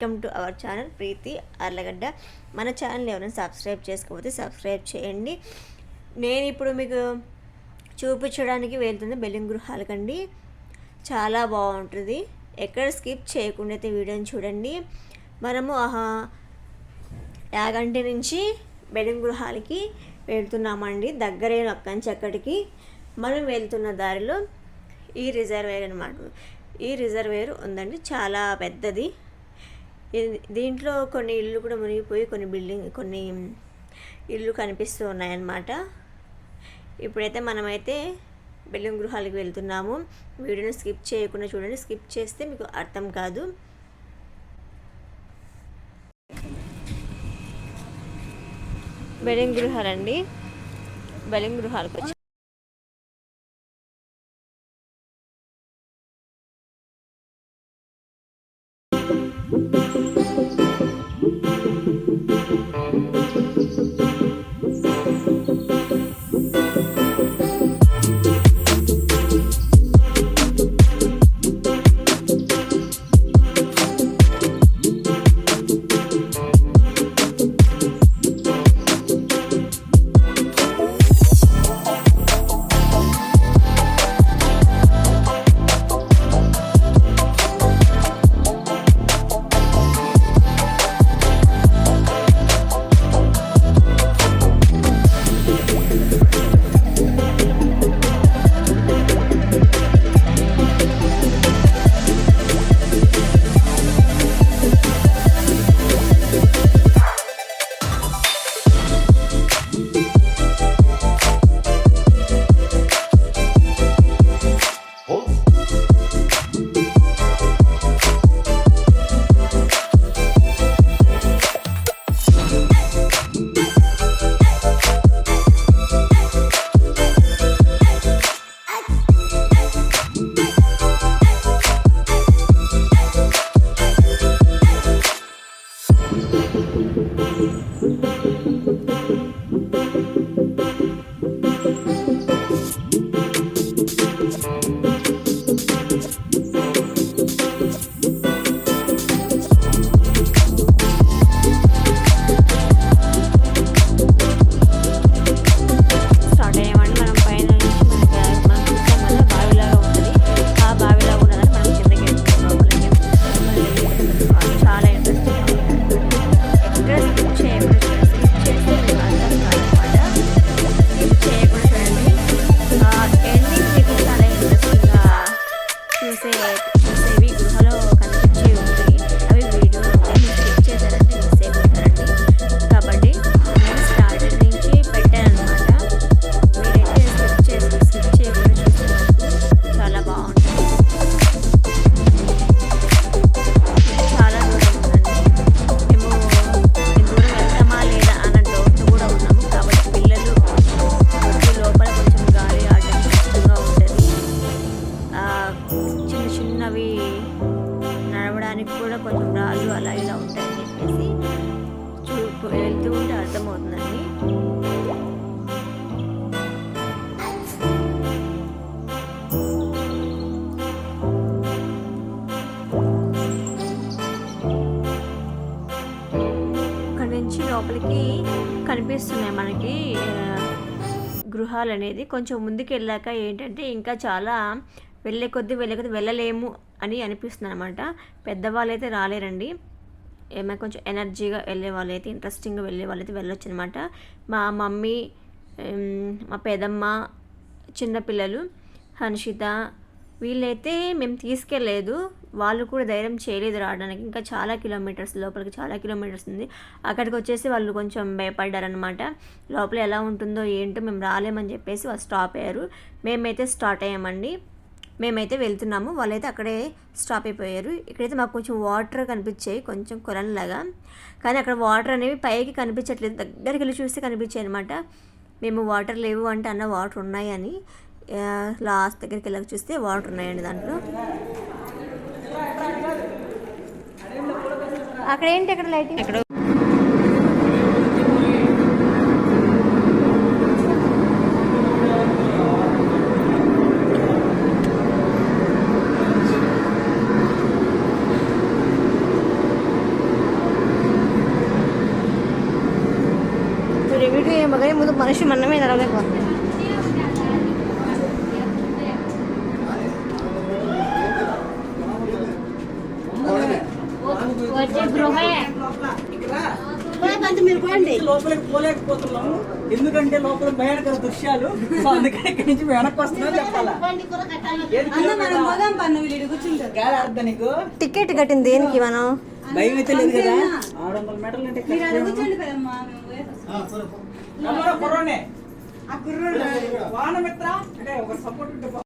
Welcome to our channel Preethi Arlagadda. మన channel ఎవరైనా subscribe చేసుకోకపోతే సబ్స్క్రైబ్ చేయండి. నేను ఇప్పుడు మీకు చూపించడానికి వెళ్తుంది బెల్లింగ్ గృహాలకండి. చాలా బాగుంటుంది. ఎక్కడ స్కిప్ చేయకుండా అయితే వీడియోని చూడండి. మనము ఆహా యాగంటి నుంచి బెల్లింగ్ గృహాలకి వెళ్తున్నామండి. దగ్గరైన అక్కడి నుంచి అక్కడికి మనం వెళ్తున్న దారిలో ఈ రిజర్వేర్ అనమాట ఈ రిజర్వేర్ ఉందండి. చాలా పెద్దది. దీంట్లో కొన్ని ఇల్లు కూడా మునిగిపోయి కొన్ని బిల్డింగ్ కొన్ని ఇల్లు కనిపిస్తూ ఉన్నాయన్నమాట. ఇప్పుడైతే మనమైతే బిల్డింగ్ గృహాలకు వెళ్తున్నాము. వీడియోని స్కిప్ చేయకుండా చూడండి. స్కిప్ చేస్తే మీకు అర్థం కాదు. బెలింగ్ గృహాలండి. బెలింగ్ గృహాలకు వచ్చి. అవి నడవడానికి కూడా కొంచెం రాళ్ళు అలా ఇలా ఉంటాయని చెప్పేసి చూ వెళ్తూ ఉంటే అర్థమవుతుందండి. ఇక్కడ నుంచి లోపలికి కనిపిస్తున్నాయి మనకి గృహాలు అనేది కొంచెం ముందుకు వెళ్ళాక ఏంటంటే ఇంకా చాలా వెళ్ళే కొద్దీ వెళ్ళే కొద్దీ వెళ్ళలేము అని అనిపిస్తుంది అనమాట పెద్దవాళ్ళు అయితే రాలేరండి. ఏమైనా కొంచెం ఎనర్జీగా వెళ్ళే వాళ్ళైతే ఇంట్రెస్టింగ్గా వెళ్ళే వాళ్ళైతే వెళ్ళొచ్చు అనమాట మా మమ్మీ మా పెదమ్మ చిన్నపిల్లలు హన్షిత వీళ్ళైతే మేము తీసుకెళ్ళలేదు. వాళ్ళు కూడా ధైర్యం చేయలేదు రావడానికి. ఇంకా చాలా కిలోమీటర్స్ లోపలికి చాలా కిలోమీటర్స్ ఉంది. అక్కడికి వచ్చేసి వాళ్ళు కొంచెం భయపడ్డారనమాట లోపల ఎలా ఉంటుందో ఏంటో మేము రాలేమని చెప్పేసి వాళ్ళు స్టాప్ అయ్యారు. మేమైతే స్టార్ట్ అయ్యామండి. మేమైతే వెళ్తున్నాము. వాళ్ళైతే అక్కడే స్టాప్ అయిపోయారు. ఇక్కడైతే మాకు కొంచెం వాటర్ కనిపించాయి. కొంచెం కొలన్లాగా. కానీ అక్కడ వాటర్ అనేవి పైకి కనిపించట్లేదు. దగ్గరికి వెళ్ళి చూస్తే కనిపించాయి అనమాట మేము వాటర్ లేవు అంటే అన్న వాటర్ ఉన్నాయని లాస్ట్ దగ్గరికి వెళ్ళక చూస్తే వాటర్ ఉన్నాయండి దాంట్లో. అక్కడ ఏంటి అక్కడ లైటింగ్ అక్కడ ఏమో కానీ ముందు మనిషి మనమే గృహే. లోపలికి పోలేకపోతున్నాము. ఎందుకంటే లోపల భయానకర దృశ్యాలు. సో అందుకని ఇక్కడి నుంచి వెనక్కి వస్తున్నాం చెప్పాలా? టికెట్ కట్టింది దేనికి మనం? భయం అయితే లేదు కదా? ఆరు వందల మీటర్లు అంటే? వానమిత్ర అంటే ఒక సపోర్ట్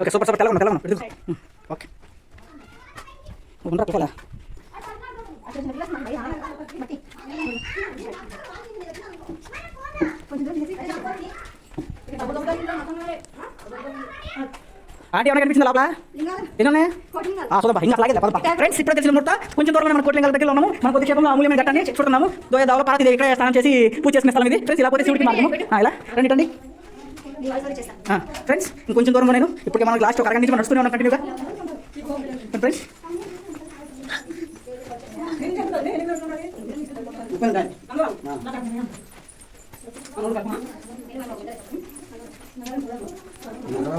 ఓకే సూపర్ సూపర్ తెలవను ఇదిగో. Um, okay. ఉండరా పిల్లలా ఆంటీ ఏమైనా కనిపించింది లోపల? ఎన్ని ఆ చూద్దాం ఇంకా అలాగే పదపా. ఫ్రెండ్స్ ఇప్పుడు తెలిసిన ముట్ట కొంచెం దూరంలో మన కోట్లింగల దగ్గర ఉన్నాము. మన కొద్ది క్షేపంలో అమూల్యమైన ఘట్టాన్ని చూస్తున్నాము. దోయ దవల పార్వతి దేవి ఇక్కడ స్నానం చేసి పూజ చేసుకునే స్థలం ఇది ఫ్రెండ్స్ ఇలా పోతే శివుడికి మార్గము ఇలా రండి రండి. ఫ్రెండ్స్ ఇంకొంచెం దూరంలో నేను. ఇప్పటికే మనకు లాస్ట్ ఒక అరగంట నుంచి నడుస్తూనే ఉన్నాం. కంటిన్యూగా ఫ్రెండ్స్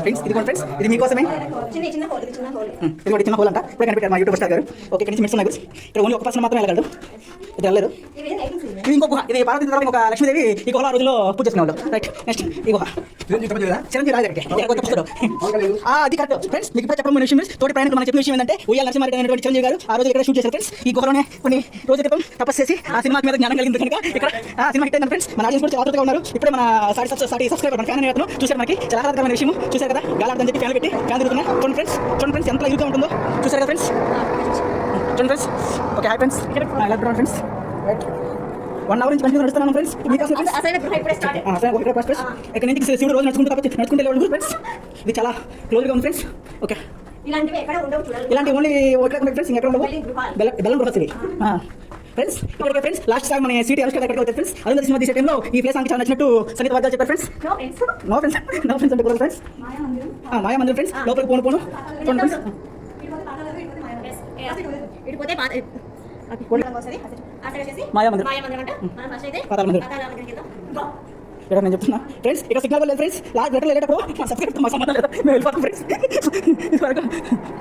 ఫ్రెండ్స్ ఇది ఫ్రెండ్స్ ఇది మీకోసమే. ఇది కూడా చిన్న హోల్ అంట. ఇప్పుడే కనిపెట్టారు మా యూట్యూబ్ స్టార్ గారు. ఓకే ఇక్కడ నుంచి మిస్ ఉన్నాయి ఇక్కడ ఓన్లీ ఒక పర్సన్ మాత్రమే వెళ్ళగలడు ఇది ఇది ఇంకో గుహ. ఇది పార్వతి తర్వాత ఇంకొక లక్ష్మీదేవి. ఈ గుహలో ఆ రోజుల్లో పూజ చేసుకునేవాళ్ళు రైట్ నెక్స్ట్ ఈ గుహ. చిరంజీవి రాజు దగ్గరికి అది కరెక్ట్ ఫ్రెండ్స్ మీకు చెప్పడం విషయం తోటి ప్రయాణికులు మనకు చెప్పిన విషయం ఏంటంటే ఉయ్యాల నరసింహారెడ్డి అనేటువంటి చిరంజీవి గారు ఆ రోజు ఇక్కడ షూట్ చేశారు. ఫ్రెండ్స్ ఈ గుహలోనే కొన్ని రోజుల క్రితం తపస్సు చేసి ఆ సినిమా మీద జ్ఞానం కలిగింది. కనుక ఇక్కడ ఆ సినిమా హిట్ అయింది ఫ్రెండ్స్ మన ఆడియన్స్ కూడా చాలా ఆతృతగా ఉన్నారు. ఇప్పుడే మన సాటి సాటి సబ్స్క్రైబర్ మన ఫ్యాన్ అతను చూసారు మనకి. చాలా ఆహ్లాదకరమైన విషయం చూసారు కదా? గాలాడదని చెప్పి ఫ్యాన్ పెట్టి. ఫ్యాన్ తిరుగుతున్నా చూడండి ఫ్రెండ్స్ చూడండి ఫ్రెండ్స్ ఎంత ఇరుగా ఉంటుందో. చూసారు కదా ఫ్రెండ్స్ చూడండి ఫ్రెండ్స్ ఓకే హాయ్ ఫ్రెండ్స్ ఎలా ఫ్రెండ్స్ రైట్ వన్ అవర్ నుంచి కంటిన్యూ నడుస్తున్నాను ఫ్రెండ్స్ మీకోసం ఫ్రెండ్స్ అసలు ఒకటి ఫస్ట్ ఫ్రెండ్స్ ఇక్కడ నుంచి శివుడు రోజు నడుచుకుంటూ కాబట్టి నడుచుకుంటే వెళ్ళేవాళ్ళు ఫ్రెండ్స్ ఇది చాలా క్లోజ్గా ఉంది ఫ్రెండ్స్ ఓకే ఎక్కడ ఇలాంటి ఓన్లీ ఒకటి ఫ్రెండ్స్ ఇంకెక్కడ ఉండవు. బెల్లం గృహస్ ఇవి ఫ్రెండ్స్ ఇక్కడ ఫ్రెండ్స్ లాస్ట్ సార్ మన సిటీ ఎలక్షన్ దగ్గరికి వచ్చారు ఫ్రెండ్స్ అరుంధతి సినిమా తీసే టైంలో ఈ ప్లేస్ నాకు చాలా నచ్చినట్టు సంగీత వాద్యాలు చెప్పారు friends no friends no friends అంటే ఫ్రెండ్స్ మాయా మందిరం. ఫ్రెండ్స్ లోపలికి పోను పోను. ఫ్రెండ్స్ ఇటు పోతే పాత ఇక్కడ నేను చెప్తున్నా ఫ్రెండ్స్ ఇక్కడ సిగ్నల్ లేదు ఫ్రెండ్స్ లాస్ట్ లెటర్లు వెళ్ళేటప్పుడు మా సబ్స్క్రైబ్ మా సంబంధం లేదు మేము వెళ్ళిపోతాం ఫ్రెండ్స్ ఇదివరకు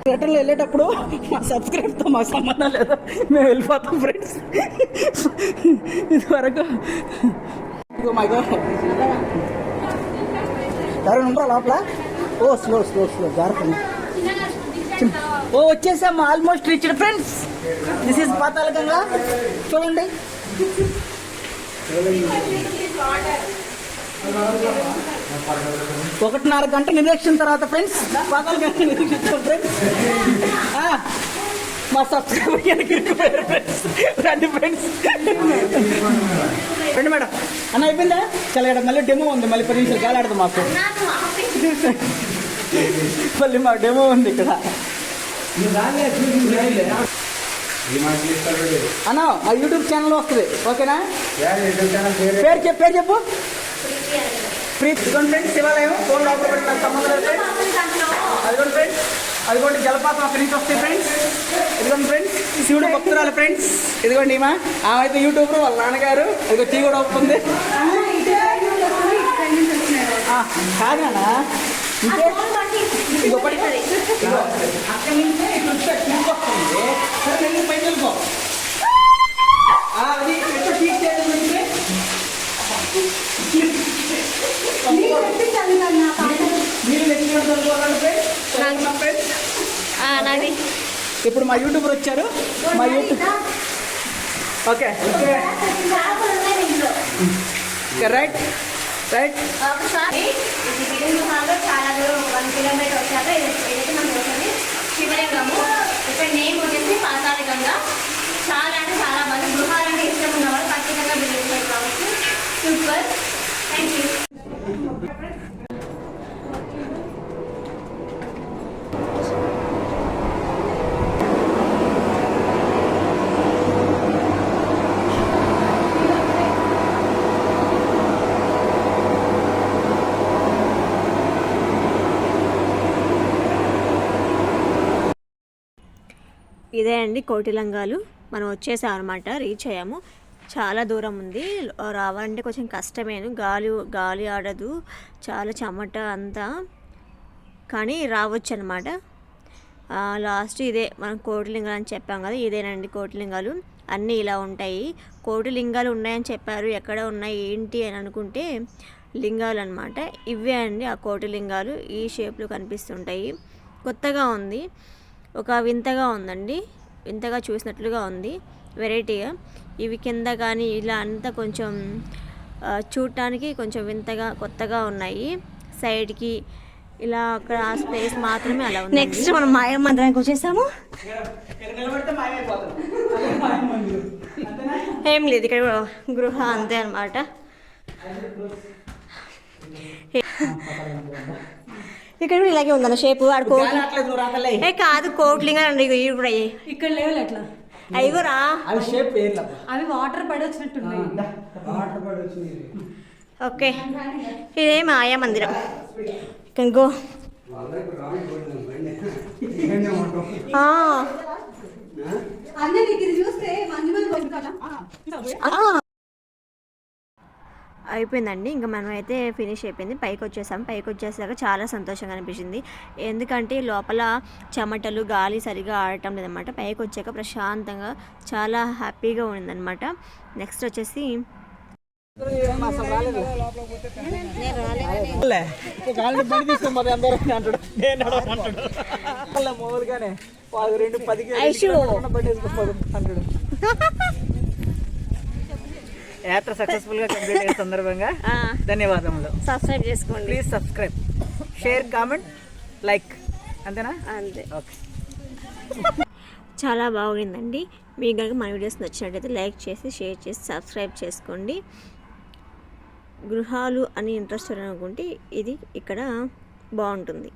లెటర్లు వెళ్ళేటప్పుడు మా సబ్స్క్రైబ్తో మా సంబంధం లేదు మేము వెళ్ళిపోతాం ఫ్రెండ్స్ ఇదివరకు ఎవరైనా ఉండరా లోపల ఓ స్లో స్లో స్లో జాగ్రత్త ఓ వచ్చేసాము almost reached friends this is పాతాళకంగా చూడండి. ఒకటిన్నర గంట నిరీక్షణ తర్వాత ఫ్రెండ్స్ పగలు గంట నిరీక్షించాం ఫ్రెండ్స్ మా సబ్స్క్రైబర్ ఇరుక్కుపోయారు ఫ్రెండ్స్ రండి ఫ్రెండ్స్ రండి మేడం. అన్న అయిపోయిందా? చాలా ఇక్కడ మళ్ళీ డెమో ఉంది. మళ్ళీ పది నిమిషాలు గాలి ఆడదు మాకు మళ్ళీ మా డెమో ఉంది ఇక్కడ. అన్న మా యూట్యూబ్ ఛానల్ వస్తుంది ఓకేనా? పేరు చెప్పు పేరు చెప్పు. ప్రీత్ ఫ్రెండ్స్ శివాలయం ఫోన్ లోపల పెట్టిన సంబంధం అదిగోండి ఫ్రెండ్స్ అదిగోండి జలపాతం అక్కడి నుంచి వస్తాయి ఫ్రెండ్స్. ఇదిగోండి ఫ్రెండ్స్ శివుడు భక్తురాలు ఫ్రెండ్స్. ఇదిగోండి ఈమె ఆమె అయితే యూట్యూబర్ వాళ్ళ నాన్నగారు ఇదిగో టీ కూడా ఆ, కాదన్నా అక్కడి నుంచి ఇటు వస్తుంది సరే నేను పైకి వెళ్ళిపో అది ఎక్కడ అంటే ఇప్పుడు మా యూట్యూబర్ వచ్చారు. మా యూట్యూబ్ ఓకే రైట్. రైట్ ఒకసారి ఇది విలుగుహాలో చాలా దూరం వన్ కిలోమీటర్ వచ్చాక ఇది ఏదైతే మనం వచ్చింది శివలింగము. ఇక్కడ నేమ్ వచ్చేసి పాతాళికంగా చాలా అంటే చాలా మంది గృహాలంటే ఇష్టం ఉన్న వాళ్ళు ఖచ్చితంగా విలుగుతారు కావచ్చు సూపర్ థ్యాంక్ యూ ఇదే అండి కోటిలంగాలు. మనం వచ్చేసాం అనమాట రీచ్ అయ్యాము. చాలా దూరం ఉంది. రావాలంటే కొంచెం కష్టమేను. గాలి గాలి ఆడదు. చాలా చెమట అంతా. కానీ రావచ్చు అనమాట లాస్ట్ ఇదే. మనం కోటిలింగాలు అని చెప్పాం కదా ఇదేనండి కోటిలింగాలు. అన్నీ ఇలా ఉంటాయి. కోటిలింగాలు ఉన్నాయని చెప్పారు. ఎక్కడ ఉన్నాయి ఏంటి అని అనుకుంటే లింగాలు అనమాట ఇవే అండి ఆ కోటిలింగాలు. ఈ షేప్లో కనిపిస్తుంటాయి. కొత్తగా ఉంది. ఒక వింతగా ఉందండి. వింతగా చూసినట్లుగా ఉంది. వెరైటీగా. ఇవి కింద కానీ ఇలా అంతా కొంచెం చూడటానికి కొంచెం వింతగా కొత్తగా ఉన్నాయి. సైడ్కి ఇలా అక్కడ ఆ స్పేస్ మాత్రమే అలా ఉంది నెక్స్ట్ మనం మాయ మందిరానికి వచ్చేసాము. ఏం లేదు ఇక్కడ గృహ అంతే అనమాట ఇక్కడ కూడా ఇలాగే ఉందన్న షేప్ ఆడ కోట్ ఏ కాదు కోట్లింగా ఇవి కూడా అయ్యి. ఇక్కడ లేవులే అట్లా. అయ్యిగోరా అవి షేప్ అవి వాటర్ పడి వచ్చినట్టున్నాయి. ఓకే. ఇదే మాయా మందిరం. కెన్ గో ఇది చూస్తే మంచి మంది అయిపోయిందండి. ఇంకా మనం అయితే ఫినిష్ అయిపోయింది. పైకి వచ్చేసాం పైకి వచ్చేసాక చాలా సంతోషంగా అనిపించింది. ఎందుకంటే లోపల చెమటలు గాలి సరిగా ఆడటం లేదన్నమాట. పైకి వచ్చాక ప్రశాంతంగా చాలా హ్యాపీగా ఉండిందనమాట నెక్స్ట్ వచ్చేసి మామూలుగానే రెండు పదికి అంటాడు. యాత్ర సక్సెస్ఫుల్గా కంప్లీట్ అయిన సందర్భంగా ధన్యవాదములు. సబ్స్క్రైబ్ చేసుకోండి. Please subscribe share comment like అంతేనా? అంతే. ఓకే చాలా బాగుందండి. మీకు కనుక మన వీడియోస్ నచ్చినట్టయితే లైక్ చేసి షేర్ చేసి సబ్స్క్రైబ్ చేసుకోండి. గృహాలు అని ఇంట్రెస్ట్ అనుకుంటే ఇది ఇక్కడ బాగుంటుంది.